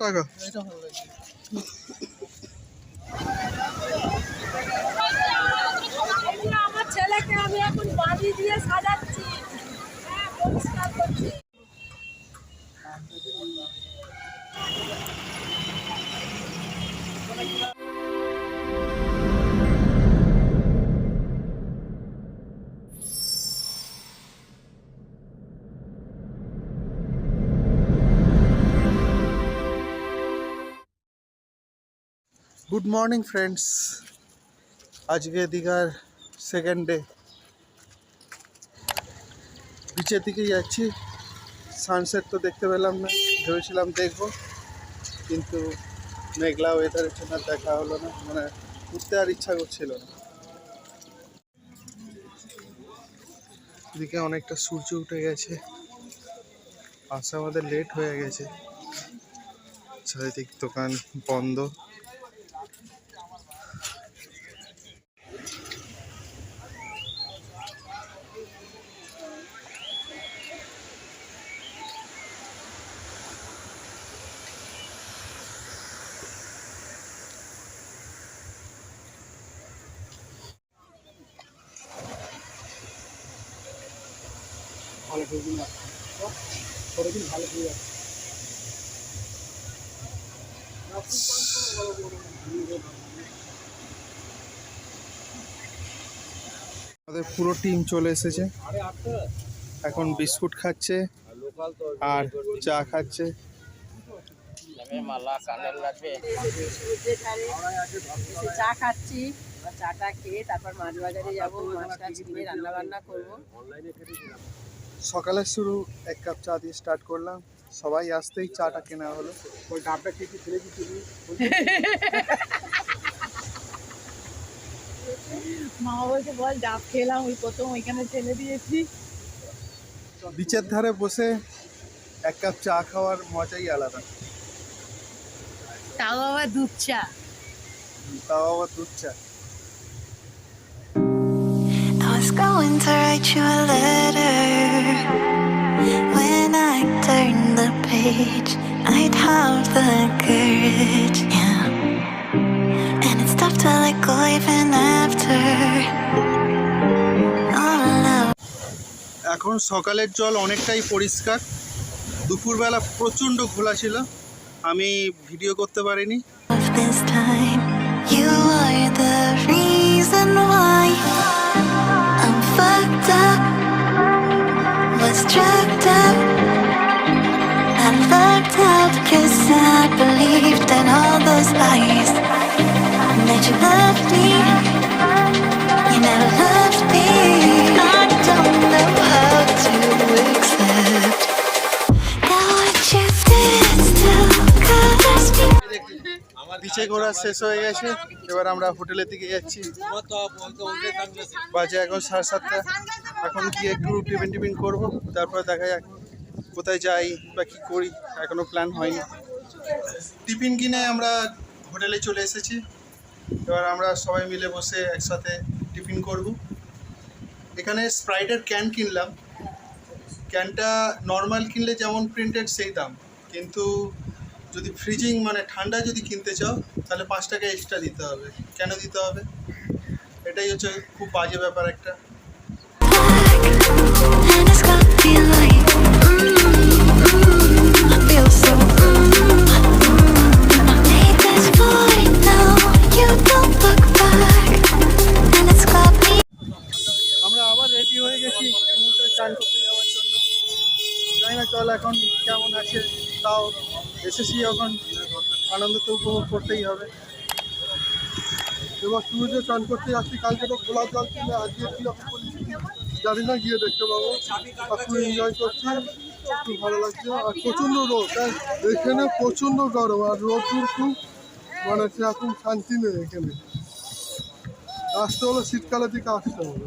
টাকা। আমার ছেলেকে আমি এখন বাড়ি দিয়ে সাজাচ্ছি। হ্যাঁ গুড মর্নিং ফ্রেন্ডস আজকে দীঘার সেকেন্ড ডে বিচের দিকে যাচ্ছি সানসেট তো দেখতে পেলাম না, ভেবেছিলাম দেখব। কিন্তু মেঘলা ওয়েদারের জন্য দেখা হলো না। মানে ঘুরতে আর ইচ্ছা করছিল না। এদিকে অনেকটা সূর্য উঠে গেছে। আসা আমাদের লেট হয়ে গেছে। চারিদিক দোকান বন্ধ। আমাদের পুরো টিম চলে এসেছে। এখন বিস্কুট খাচ্ছে আর চা খাচ্ছে। চা খাচ্ছি চাটা খেয়ে তারপর মাছ বাজারে যাব, মাছ টাছ কিনে রান্না বান্না করব। সকালের শুরু এক কাপ চা দিয়ে স্টার্ট করলাম। সবাই আসতেই চাটা কেনা হলো। ওই ডাবটা কি কি ফেলে দিচ্ছি মা বলছে বল ডাব খেলাম ওই প্রথম ওইখানে ফেলে দিয়েছি। বিচের ধারে বসে এক কাপ চা খাওয়ার মজাই আলাদা। তাও আবার দুধ চা। তাও আবার দুধ চা। I was going to write you a letter. Page, I'd have the courage, yeah. And it's tough to let go even after এখন সকালের জল অনেকটাই পরিষ্কার দুপুরবেলা প্রচণ্ড ঘোলা ছিল আমি ভিডিও করতে পারিনি was trapped up. Out cause I believed in all those lies. That you loved me, you never loved me. I don't know how to accept that what you did still colors me. বিচে ঘোরা শেষ হয়ে গেছে এবার আমরা হোটেলের দিকে যাচ্ছি বাজে এখন সাড়ে সাতটা এখন গিয়ে একটু টিফিন টিফিন করব তারপরে দেখা যাক কোথায় যাই বা কী করি এখনও প্ল্যান হয়নি। টিফিন কিনে আমরা হোটেলে চলে এসেছি। এবার আমরা সবাই মিলে বসে একসাথে টিফিন করব। এখানে স্প্রাইটের ক্যান কিনলাম। ক্যানটা নর্মাল কিনলে যেমন প্রিন্টেড সেই দাম। কিন্তু যদি ফ্রিজিং মানে ঠান্ডা যদি কিনতে চাও, তাহলে পাঁচ টাকা এক্সট্রা দিতে হবে। কেন দিতে হবে? এটাই হচ্ছে খুব বাজে ব্যাপার একটা। জানি এখন কেমন আছে, তাও এসেছি এখন আনন্দ তো উপভোগ করতেই হবে। এবার সমুদ্রে চান করতে যাচ্ছি, কালকে তো খোলা জল ছিল আজকে কীরকম পরিস্থিতি জানি না, গিয়ে দেখতে পাবো। একটু এনজয় করছি, খুব ভালো লাগছে। আর প্রচণ্ড রোদ এখানে প্রচণ্ড গরম, আর রোদ খুব মানে সেরকম শান্তি নেই এখানে। আসতে হলো শীতকালের দিকে আসতে হবে।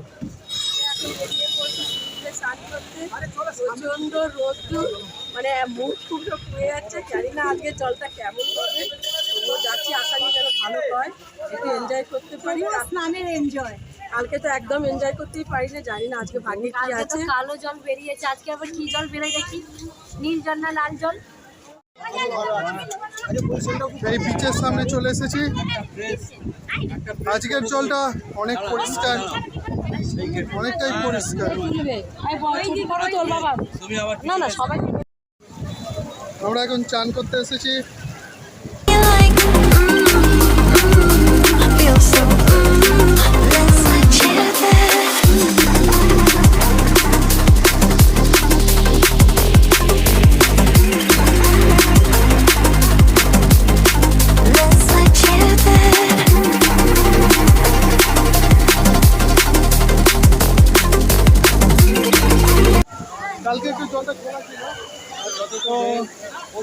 প্রচণ্ড রোদ্দুর মানে মুখ টুকরো পুড়ে যাচ্ছে জানি না আজকে জলটা কেমন হবে। তবুও যাচ্ছি আশা নিয়ে যেন ভালো হয়। একটু এনজয় করতে পারি। স্নানের এনজয় কালকে তো একদম এনজয় করতেই পারি না জানি না আজকে ভাগ্যে কি আছে। কালো জল বেরিয়েছে আজকে আবার কি জল বেরোয় দেখি? নীল জল না লাল জল? এই বিচের সামনে চলে এসেছি। আজকের জলটা অনেক পরিষ্কার। অনেকটাই পরিষ্কার। আমরা এখন চান করতে এসেছি।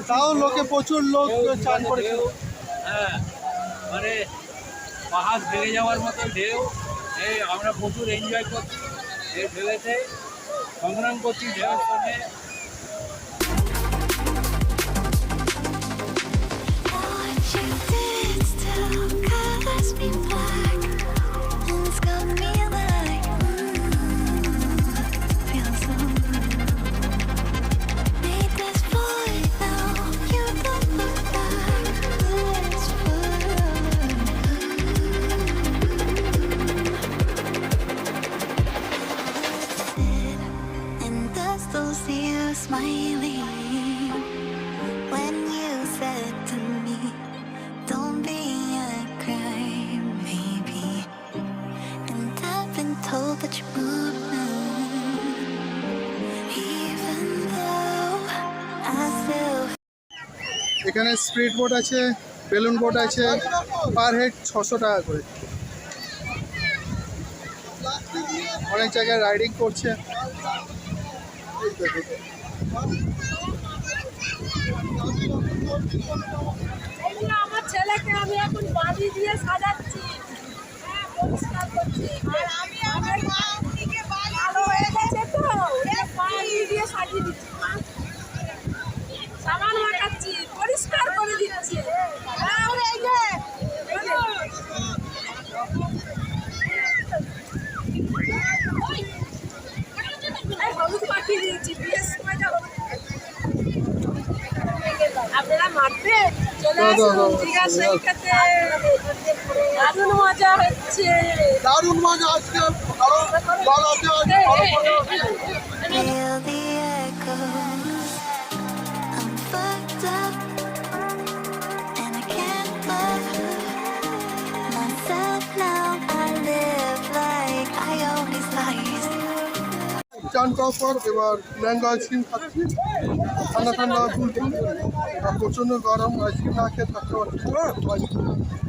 তাও লোকে প্রচুর লোক চান করেছিল হ্যাঁ মানে পাহাড় ভেঙে যাওয়ার মতো ঢেউ। এই আমরা প্রচুর এনজয় করছি। এই ঢেউতে সংগ্রাম করছি ঢেউর সঙ্গে। Told that you're moving. Even though I still এখানে স্পিড বোট আছে বেলুন বোট আছে পার হেড ছশো টাকা করে। অনেক জায়গায় রাইডিং করছে। আমার ছেলেকে আমি এখন বাড়ি দিয়ে সাজাচ্ছি। আপনারা মারবে চলে আসুন দীঘা দাও। দারুণ মজা হচ্ছে দারুণ মজা আজকে ভালো আছে ভালো lies. চান করার এবার ম্যাঙ্গো আইসক্রিম খাচ্ছি ঠান্ডা ঠান্ডা আর প্রচণ্ড গরম, আইসক্রিম না খেয়ে থাকতে পারছি।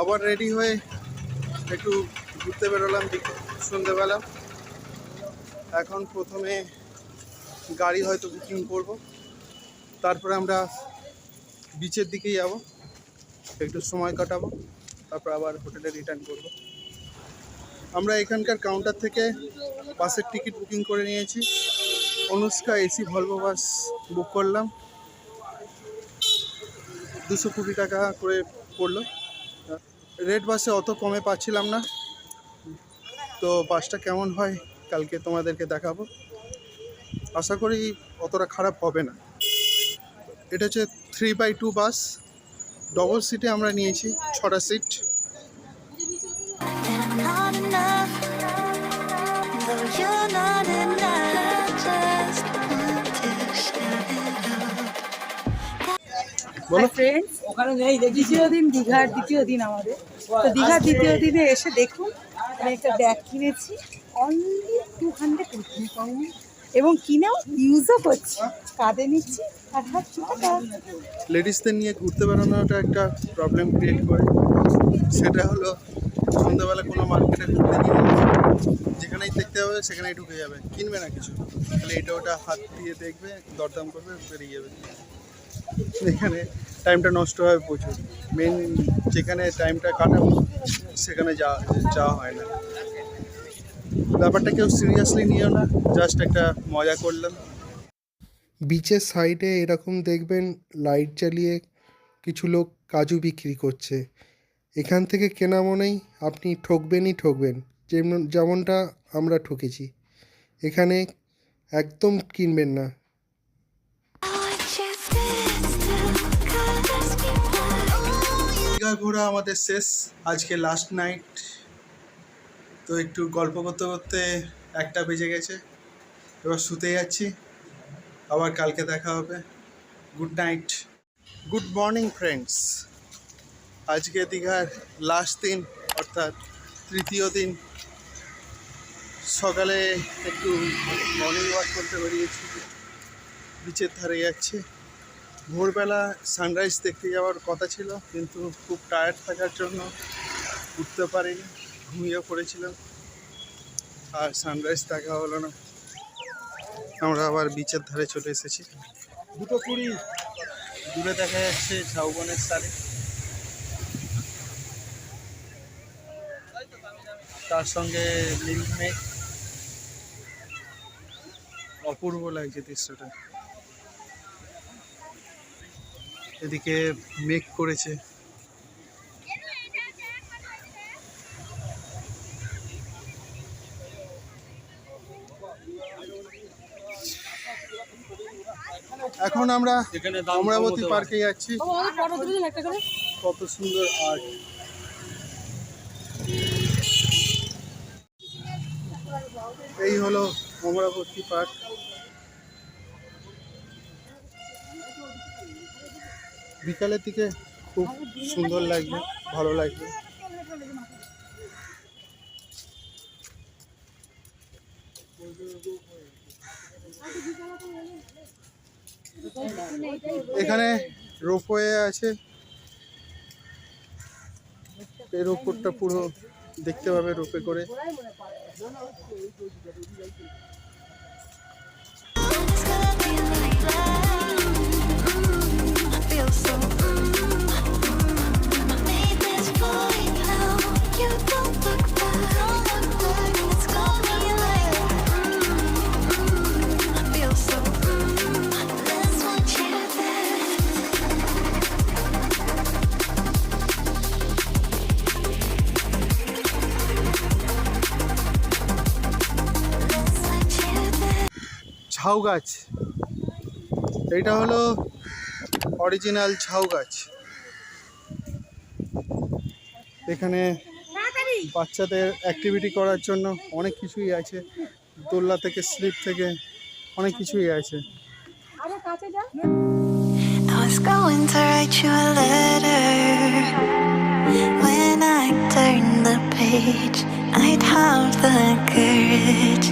আবার রেডি হয়ে একটু ঘুরতে বেরোলাম, সন্ধ্যেবেলা। এখন প্রথমে গাড়ি হয়তো বুকিং করব। তারপরে আমরা বিচের দিকেই যাব। একটু সময় কাটাবো, তারপর আবার হোটেলে রিটার্ন করব। আমরা এখানকার কাউন্টার থেকে বাসের টিকিট বুকিং করে নিয়েছি। Anushka AC Volvo bus book করলাম। দুশো কুড়ি টাকা করে পড়ল। রেড বাসে অত কমে পাচ্ছিলাম না। তো বাসটা কেমন হয় কালকে তোমাদেরকে দেখাবো। আশা করি অতটা খারাপ হবে না। এটা হচ্ছে three by two bus double সিটে আমরা নিয়েছি, ছটা সিট বলো। ফ্রেন্ডস ওখানে নেই দ্বিতীয় দিন দীঘার দ্বিতীয় দিন আমাদের। তো দীঘার দ্বিতীয় দিনে এসে দেখুন আমি একটা ব্যাগ কিনেছি অনলি টু হান্ড্রেড এবং কিনেও ইউজও করছি কাঁধে নিচ্ছি আর লেডিসদের নিয়ে ঘুরতে বেড়ানোটা একটা প্রবলেম ক্রিয়েট করে। সেটা হলো সন্ধ্যাবেলা কোনো মার্কেটে ঘুরতে গিয়ে যেখানেই দেখতে হবে সেখানেই ঢুকে যাবে। কিনবে না কিছু। তাহলে এটা ওটা হাত দিয়ে দেখবে দরদাম করবে বেরিয়ে যাবে। এখানে টাইমটা নষ্ট হয় প্রচুর। মেন যেখানে টাইমটা কাটাবো, সেখানে যাওয়া যাওয়া হয় না। ব্যাপারটা কেউ সিরিয়াসলি নিও না জাস্ট একটা মজা করলাম। বিচের সাইডে এরকম দেখবেন লাইট জ্বালিয়ে কিছু লোক কাজু বিক্রি করছে। এখান থেকে কেনা মনেই আপনি ঠকবেনই ঠকবেন, যেমন, যেমনটা আমরা ঠকেছি। এখানে একদম কিনবেন না। দীঘা ঘোরা আমাদের শেষ। আজকে লাস্ট নাইট তো একটু গল্প করতে করতে একটা বেজে গেছে। এবার শুতে যাচ্ছি। আবার কালকে দেখা হবে। Good night good morning friends আজকে দীঘার লাস্ট দিন, অর্থাৎ তৃতীয় দিন। সকালে একটু মর্নিং ওয়াক করতে বেরিয়েছি। বিচের ধারে যাচ্ছি। ভোরবেলা সানরাইজ দেখতে যাওয়ার কথা ছিল, কিন্তু খুব টায়ার্ড থাকার জন্য উঠতে পারিনি ঘুমিয়ে পড়েছিলাম। আর সানরাইজ দেখা হলো না। আমরা আবার বিচের ধারে চলে এসেছি। দুটো কুড়ি দূরে দেখা যাচ্ছে ঝাউবনের সারে। তার সঙ্গে নীল মেঘ অপূর্ব লাগছে দৃশ্যটা। এদিকে মেঘ করেছে। এখন আমরা অমরাবতী পার্কে যাচ্ছি। কত সুন্দর আর্ট। এই হলো অমরাবতী পার্ক। বিকালের দিকে খুব সুন্দর লাগবে ভালো লাগবে এখানে রোপওয়ে আছে। এর ওপরটা পুরো দেখতে পাবে রোপে করে। ঝাউ গাছ। এইটা হলো অরিজিনাল ঝাউ গাছ। এখানে বাচ্চাদের অ্যাক্টিভিটি করার জন্য অনেক কিছুই আছে। দোলনা থেকে স্লিপ থেকে অনেক কিছুই আছে। I'd have the courage,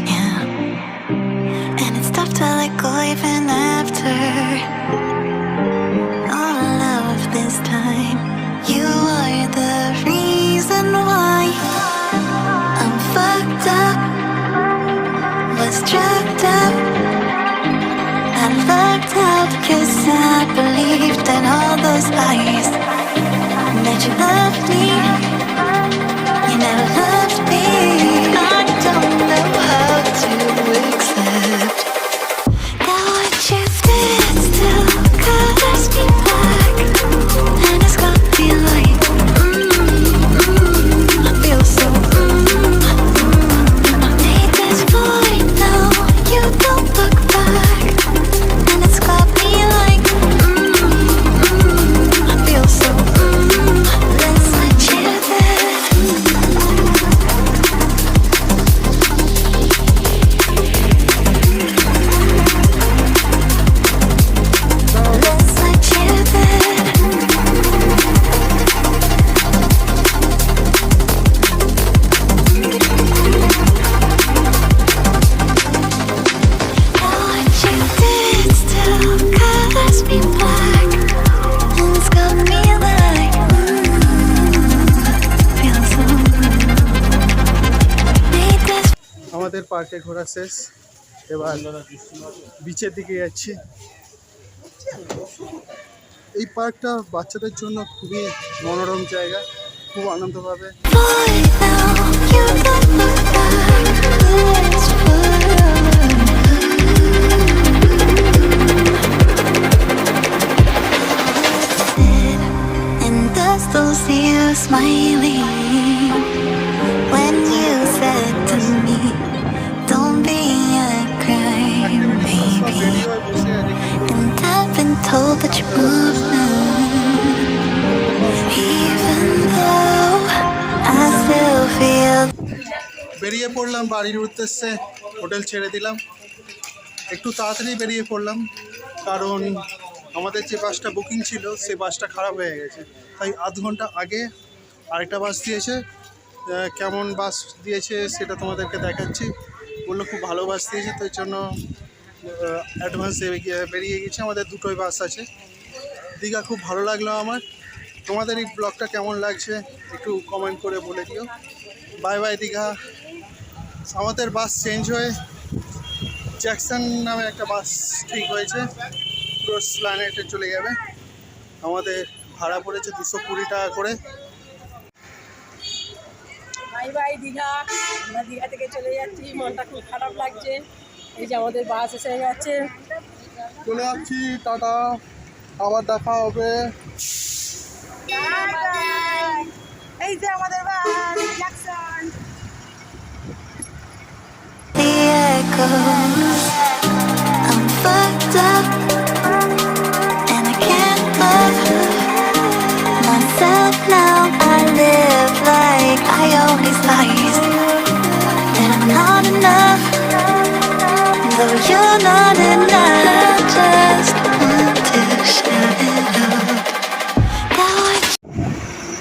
even after all this time. You are the reason why I'm fucked up, was up. Out cause I believed in all those lies That you loved me আমাদের পার্কে ঘোরা শেষ। এবার বিচের দিকে যাচ্ছি। এই পার্কটা বাচ্চাদের জন্য খুবই মনোরম জায়গা, খুব আনন্দ পাবে still smiling told that you moved Even though I still feel বেরিয়ে পড়লাম বাড়ির উদ্দেশ্যে, হোটেল ছেড়ে দিলাম। একটু তাড়াতাড়ি বেরিয়ে পড়লাম, কারণ আমাদের যে বাসটা বুকিং ছিল, সে বাসটা খারাপ হয়ে গেছে। তাই আধ ঘণ্টা আগে আরেকটা বাস দিয়েছে। কেমন বাস দিয়েছে সেটা তোমাদেরকে দেখাচ্ছি। বলল খুব ভালো বাস দিয়েছে তো জন্য অ্যাডভান্স বেরিয়ে গেছে। আমাদের দুটোই বাস আছে। দীঘা খুব ভালো লাগল আমার। তোমাদের এই ব্লগটা কেমন লাগছে একটু কমেন্ট করে বলে দিও। Bye bye Digha. আমাদের বাস চেঞ্জ হয়ে জ্যাকসন নামে একটা বাস ঠিক হয়েছে। পুরো প্ল্যানেটে চলে যাবে। আমাদের ভাড়া পড়েছে দুশো কুড়ি টাকা করে। Bye bye Digha. আমরা দীঘা থেকে চলে যাচ্ছি। মনটা খুব খারাপ লাগছে। এই যে আমাদের বাস এসে যাচ্ছে। চলে যাচ্ছি টাটা। আবার দেখা হবে। এই যে আমাদের বাস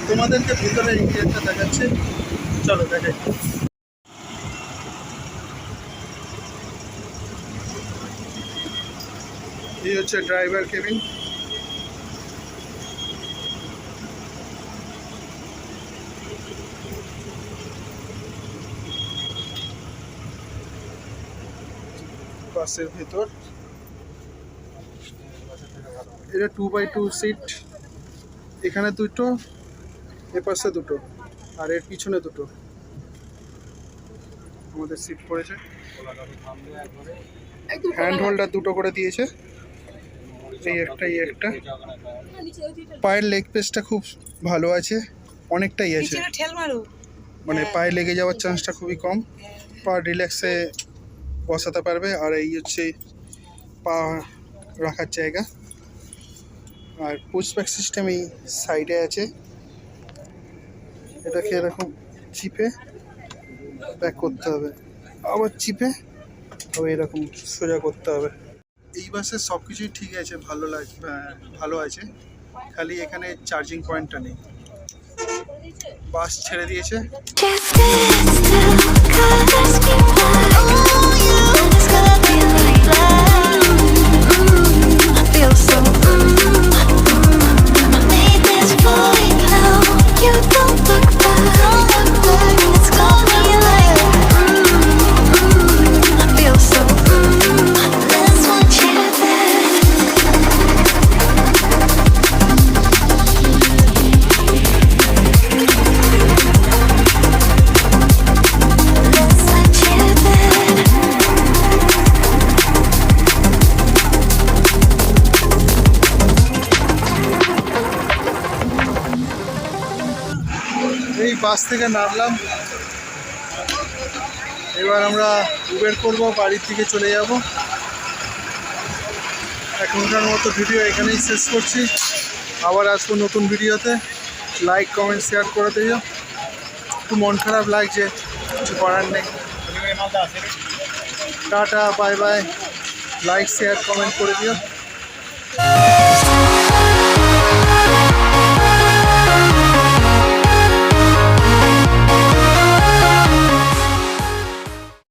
তোমাদেরকে ভিতরে ইন্ডিয়ানটা দেখাচ্ছে। চলো দেখাই। এই হচ্ছে ড্রাইভার কেবিন বাসের ভেতর। এটা টু বাই টু সিট এখানে দুটো এ পাশে দুটো আর এর পিছনে দুটো। আমাদের সিট পড়েছে। হ্যান্ড হোল্ডার দুটো করে দিয়েছে। এই একটা এই একটা। পায়ের লেগ পেসটা খুব ভালো আছে অনেকটাই আছে। মানে পায়ে লেগে যাওয়ার চান্সটা খুবই কম। পা রিল্যাক্সে বসাতে পারবে আর এই হচ্ছে পা রাখার জায়গা। আর পুশ ব্যাক সিস্টেম এই সাইডে আছে। এটাকে এরকম চিপে ব্যাক করতে হবে। আবার চিপে আবার এরকম সোজা করতে হবে। এই বাসে সব কিছুই ঠিক আছে, ভালো লাগ ভালো আছে। খালি এখানে চার্জিং পয়েন্টটা নেই। বাস ছেড়ে দিয়েছে। এই বাস থেকে নামলাম। এবার আমরা উবের করব, বাড়ির দিকে চলে যাব। এখনকার মতো ভিডিও এখানেই শেষ করছি। আবার আসব নতুন ভিডিওতে লাইক কমেন্ট শেয়ার করে দিও। একটু মন খারাপ লাগছে, কিছু করার নেই। Tata bye bye like share comment করে দিও।